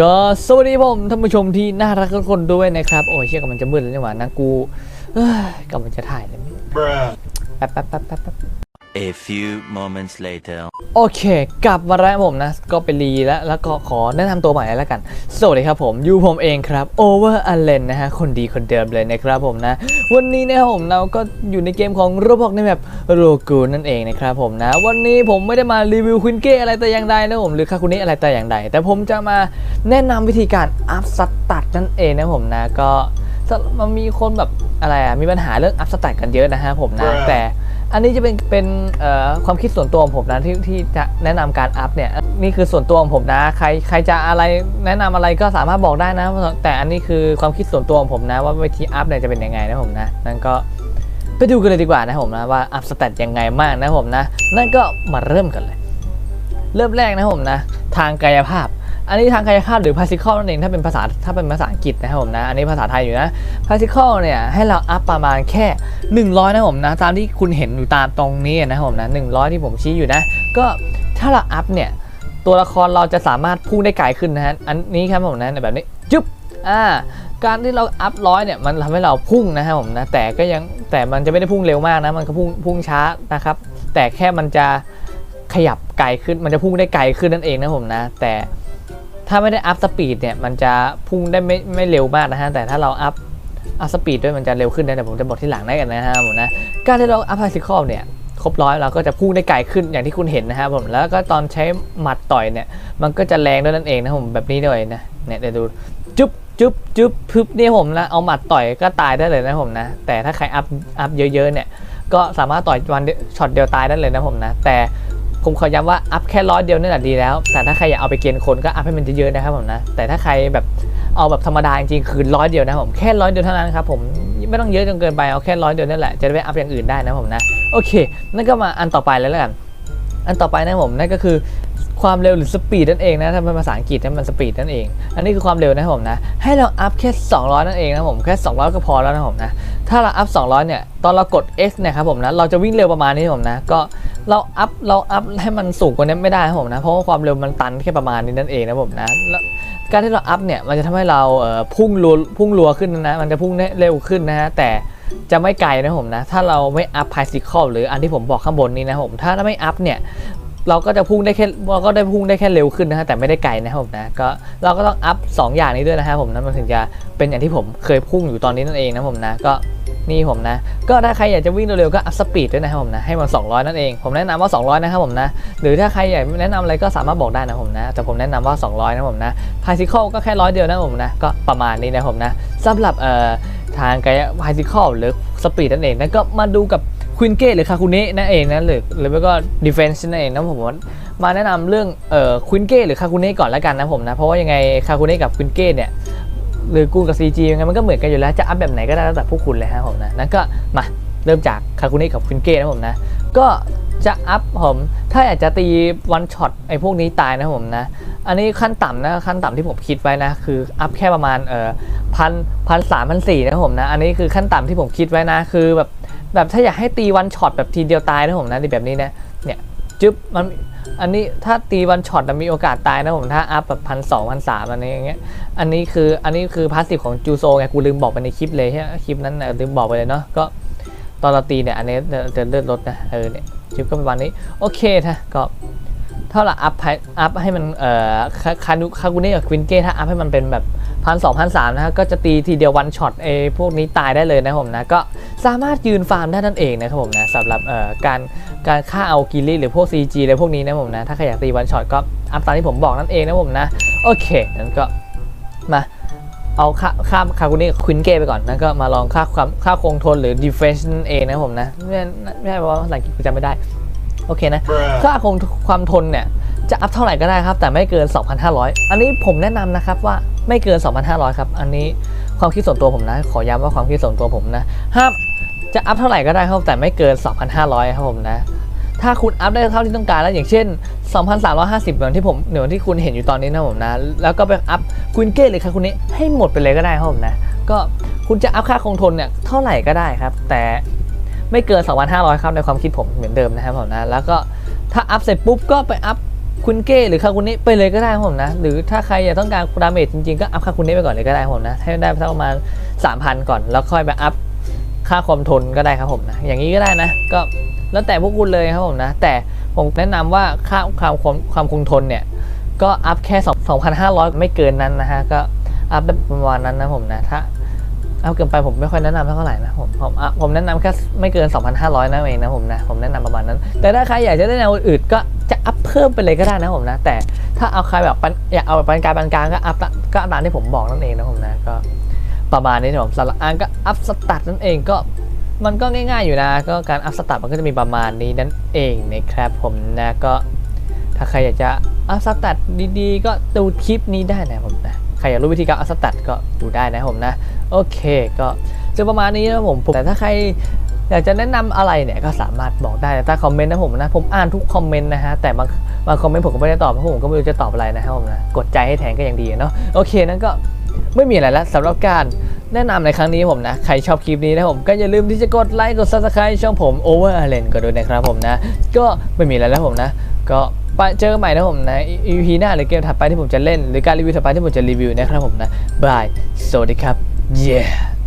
ก็สวัสดีผมท่านผู้ชมที่น่ารักทุกคนด้วยนะครับ โอ้ยเชี่ยกำลังจะมืดแล้วนี่หว่านะกูเอ้ยกำลังจะถ่ายเลย Bruh. แป๊บแป๊บแป๊บแป๊บแป๊บ A few moments later. โอเค กลับมาแล้วผมนะ ก็เป็นรีแล้วแล้วก็ขอแนะนำตัวใหม่แล้วกัน สวัสดีครับผมยูผมเองครับ Over Allen นะฮะ คนดีคนเดิมเลยนะครับผมนะ วันนี้นะครับผมเราก็อยู่ในเกมของ Roblox ในแบบโรกูนั่นเองนะครับผมนะ วันนี้ผมไม่ได้มารีวิวควินเก้อะไรแต่อย่างใดนะผมหรือคาคุเนะอะไรแต่อย่างใด แต่ผมจะมาแนะนำวิธีการอัพสตัดนั่นเองนะผมนะก็มันมีคนแบบอะไรอะมีปัญหาเรื่องอัพสตัดกันเยอะนะฮะผมนะแต่ อันนี้จะเป็นเป็นความคิดส่วนตัวของผมนะที่ที่จะแนะนำการอัพเนี่ยนี่คือส่วนตัวของผมนะใครใครจะอะไรแนะนำอะไรก็สามารถบอกได้นะ แต่อันนี้คือความคิดส่วนตัวของผมนะ ว่าวิธีอัพเนี่ยจะเป็นยังไงนะผมนะนั่นก็ไปดูกันเลยดีกว่านะผมนะว่าอัพสเตตยังไงมากนะผมนะ นั่นก็มาเริ่มกันเลย เริ่มแรกนะผมนะ ทางกายภาพ อันนี้ทางกายภาพหรือ physical นั่นเองถ้าเป็นภาษาถ้าเป็นภาษาอังกฤษนะครับผมนะอันนี้ภาษาไทยอยู่นะ physical เนี่ยให้เราอัพประมาณแค่ 100 นะผมนะตามที่คุณเห็นอยู่ตามตรงนี้นะครับผมนะ100 ที่ผมชี้อยู่นะ ก็ถ้าเราอัพเนี่ยตัวละครเราจะสามารถพุ่งได้ไกลขึ้นนะฮะอันนี้ครับผมนะแบบนี้จุ๊บอ่าการที่เราอัพร้อยเนี่ยมันทำให้เราพุ่งนะครับผมนะแต่ก็ยังแต่มันจะไม่ได้พุ่งเร็วมากนะมันก็พุ่งพุ่งช้านะครับแต่แค่มันจะขยับไกลขึ้นมันจะพุ่งได้ไกลขึ้นนั่นเองนะผมนะ แต่ ถ้าไม่ได้อัพสปีดเนี่ยมันจะพุ่งได้ไม่ไม่เร็วมากนะฮะ แต่ถ้าเราอัพอัพสปีดด้วยมันจะเร็วขึ้นนะแต่ผมจะบอกที่หลังได้กันนะฮะผมนะการที่เราอัพพาสิคอลเนี่ยครบร้อยเราก็จะพุ่งได้ไกลขึ้นอย่างที่คุณเห็นนะครับผมแล้วก็ตอนใช้หมัดต่อยเนี่ย มันก็จะแรงด้วยนั่นเองนะผมแบบนี้ด้วยนะเนี่ยเดี๋ยวดูจุ๊บจุ๊บจุ๊บพึบเนี่ยผมนะเอาหมัดต่อยก็ตายได้เลยนะผมนะ แต่ถ้าใครอัพอัพเยอะๆเนี่ยก็สามารถต่อยวันเดียวช็อตเดียวตายได้เลยนะผมนะ แต่ ผมขอย้ำว่าอัพแค่ร้อยเดียวนี่แหละดีแล้ว แต่ถ้าใครอยากเอาไปเกณฑ์คนก็อัพให้มันเยอะๆนะครับผมนะ แต่ถ้าใครแบบเอาแบบธรรมดาจริงๆคือร้อยเดียวนะผมแค่ร้อยเดียวเท่านั้นครับผมไม่ต้องเยอะจนเกินไปเอาแค่ร้อยเดียวนั่นแหละจะได้ไปอัพอย่างอื่นได้นะผมนะโอเค นั่นก็มาอันต่อไปแล้วแล้วกัน อันต่อไปนะผมนั่นก็คือ ความเร็วหรือสปีดนั่นเองนะถ้าเป็นภาษาอังกฤษนั่นมันสปีดนั่นเอง อันนี้คือความเร็วนะครับผมนะ ให้เราอัพแค่ 200 นั่นเองนะผมแค่ 200 ก็พอแล้วนะผมนะ ถ้าเราอัพ 200 เนี่ย ตอนเรากด X เนี่ยครับผมนะ เราจะวิ่งเร็วประมาณนี้ผมนะ ก็เราอัพ เราอัพให้มันสูงกว่านี้ไม่ได้ครับผมนะ เพราะว่าความเร็วมันตันแค่ประมาณนี้นั่นเองนะผมนะการที่เราอัพเนี่ย มันจะทำให้เราพุ่งรัว พุ่งรัวขึ้นนะ มันจะพุ่งเร็วขึ้นนะฮะ แต่จะไม่ไกลนะผมนะ ถ้าเราไม่อัพ bicycle หรืออันที่ผมบอกข้างบนนี้นะผม ถ้าไม่อัพเนี่ย เราก็จะพุ่งได้แค่เราก็ได้พุ่งได้แค่เร็วขึ้นนะฮะแต่ไม่ได้ไกลนะครับผมนะก็เราก็ต้องอัพ2อย่างนี้ด้วยนะครับผมนะมันถึงจะเป็นอย่างที่ผมเคยพุ่งอยู่ตอนนี้นั่นเองนะผมนะก็นี่ผมนะ ก็ถ้าใครอยากจะวิ่งเร็วๆก็อัพสปีดด้วยนะครับผมนะให้มัน 200 นั่นเอง ผมแนะนำว่า 200 นะครับผมนะ หรือถ้าใครอยากแนะนำอะไรก็สามารถบอกได้นะผมนะ แต่ผมแนะนำว่า 200 นะผมนะพาซิคอลก็แค่ร้อยเดียวนะผมนะ ก็ประมาณนี้นะผมนะสำหรับเอ่อทางกายพาซิคอลหรือสปีดนั่นเองนั่นก็มาดูกับ ควินเก้หรือคาคุเนะนั่นเองนะหรือหรือไม่ก็ดีเฟนซ์นั่นเองนะผมว่ามาแนะนำเรื่องเอ่อควินเก้หรือคาคุเน่ก่อนแล้วกันนะผมนะ เพราะว่ายังไงคาคุเน่กับควินเก้เนี่ยหรือกูกับ CG ยังไงมันก็เหมือนกันอยู่แล้วจะอัพแบบไหนก็ได้แล้วแต่พวกคุณเลยฮะผมนะนั่นก็มาเริ่มจากคาคุเน่กับควินเก้นะผมนะ ก็จะอัพผม ถ้าอยากจะตีวันช็อตไอ้พวกนี้ตายนะผมนะ อันนี้ขั้นต่ำนะขั้นต่ำที่ผมคิดไว้นะ คืออัพแค่ประมาณเอ่อพันพันสามพันสี่นะผมนะ อันนี้คือขั้นต่ำที่ผมคิดไว้นะ คือแบบ แบบถ้าอยากให้ตีวันช็อตแบบทีเดียวตายนะผมนะแบบนี้นะเนี่ยจึ๊บมันอันนี้ถ้าตีวันช็อตมีโอกาสตายนะผมถ้าอัพแบบพันสองพันสามอันนี้อย่างเงี้ยอันนี้คืออันนี้คือพาสซีฟของจูโซไงกูลืมบอกไปในคลิปเลยใช่ไหมคลิปนั้นลืมบอกไปเลยเนาะก็ตอนเราตีเนี่ยอันนี้จะเลือดลดนะเออเนี่ยคลิปก็ประมาณนี้โอเคนะก็ถ้าเราอัพให้อัพให้มันเอ่อคาคานุคากุเน่กับควินเก้ถ้าอัพให้มันเป็นแบบ พันสองพันสามนะฮะก็จะตีทีเดียววันช็อตเอพวกนี้ตายได้เลยนะผมนะก็สามารถยืนฟาร์มได้นั่นเองนะครับผมนะสำหรับเอ่อการการฆ่าเอากิลลี่หรือพวก CG อะไรพวกนี้นะผมนะถ้าใครอยากตีวันช็อตก็อัพตามที่ผมบอกนั่นเองนะผมนะโอเคนั้นก็มาเอาค่าค่าคาคุนี่ควินเก้ไปก่อนนั้นก็มาลองค่าความค่าคงทนหรือ defense นั่นเองนะผมนะไม่ไม่ใช่ว่าภาษาอังกฤษกูจำไม่ได้โอเคนะ Bruh. ค่าคงความทนเนี่ย จะอัพเท่าไหร่ก็ได้ครับ แต่ไม่เกิน 2,500 อันนี้ผมแนะนำนะครับว่าไม่เกิน 2,500 ครับ อันนี้ความคิดส่วนตัวผมนะ ขอย้ำว่าความคิดส่วนตัวผมนะห้ามจะอัพเท่าไหร่ก็ได้ครับ แต่ไม่เกิน 2,500 ครับผมนะ ถ้าคุณอัพได้เท่าที่ต้องการแล้วอย่างเช่น 2,350เหมือนที่ผมเหมือนที่คุณเห็นอยู่ตอนนี้นะผมนะ แล้วก็ไปอัพควินเก้หรือคาคุเนะให้หมดไปเลยก็ได้ครับผมนะ ก็คุณจะอัพค่าคงทนเนี่ยเท่าไหร่ก็ได้ครับ แต่ไม่เกิน 2,500 ครับในความคิดผมเหมือนเดิมนะครับผมนะ แล้วก็ถ้าอัพเสร็จปุ๊บก็ไปอัพ คุณเก้หรือคาคุเนะไปเลยก็ได้ครับผมนะ หรือถ้าใครอยากต้องการดาเมจจริงๆ ก็อัพคาคุเนะไปก่อนเลยก็ได้ครับผมนะ ให้ได้ประมาณ3,000 ก่อน แล้วค่อยไปอัพค่าความทนก็ได้ครับผมนะ อย่างนี้ก็ได้นะ ก็แล้วแต่พวกคุณเลยครับผมนะ แต่ผมแนะนำว่าค่าความความความคงทนเนี่ย ก็อัพแค่2 2,500 ไม่เกินนั้นนะฮะ ก็อัพได้ประมาณนั้นนะผมนะ ถ้า เอาเกินไปผมไม่ค่อยแนะนำเท่าไหร่นะผมผมอะผมแนะนำแค่ไม่เกิน 2,500นะเองนะผมนะผมแนะนำประมาณนั้น แต่ถ้าใครอยากจะได้แนวอื่นก็จะอัพเพิ่มไปเลยก็ได้นะผมนะ แต่ถ้าเอาใครแบบปานอยากเอาแบบปานกลางปานกลางก็อัพก็ตามที่ผมบอกนั่นเองนะผมนะก็ประมาณนี้นะผมสำหรับอันก็อัพสตาร์ทนั่นเองก็มันก็ง่ายๆอยู่นะ ก็การอัพสตาร์ทมันก็จะมีประมาณนี้นั่นเองนะครับผมนะก็ถ้าใครอยากจะอัพสแตทดีๆ ก็ดูคลิปนี้ได้นะผมนะ ใครอยากรู้วิธีการอัสแตทก็ดูได้นะผมนะ โอเคก็จะประมาณนี้นะผมผมแต่ถ้าใครอยากจะแนะนำอะไรเนี่ยก็สามารถบอกได้แต่ถ้าคอมเมนต์นะผมนะผมอ่านทุกคอมเมนต์นะฮะแต่บางบางคอมเมนต์ผมก็ไม่ได้ตอบเพราะผมก็ไม่รู้จะตอบอะไรนะครับผมนะกดใจให้แทนก็ยังดีเนาะโอเคนั่นก็ไม่มีอะไรแล้วสำหรับการแนะนำในครั้งนี้ผมนะ ใครชอบคลิปนี้นะผมก็อย่าลืมที่จะกดไลค์กด subscribe ช่องผม Over a l e n ก็ด้วยนะครับผมนะ ก็ไม่มีอะไรแล้วผมนะ ก็ ไปเจอกันใหม่นะผมนะ EP หน้าหรือเกมถัดไปที่ผมจะเล่น หรือการรีวิวถัดไปที่ผมจะรีวิวนะครับผมนะบายสวัสดีครับ yeah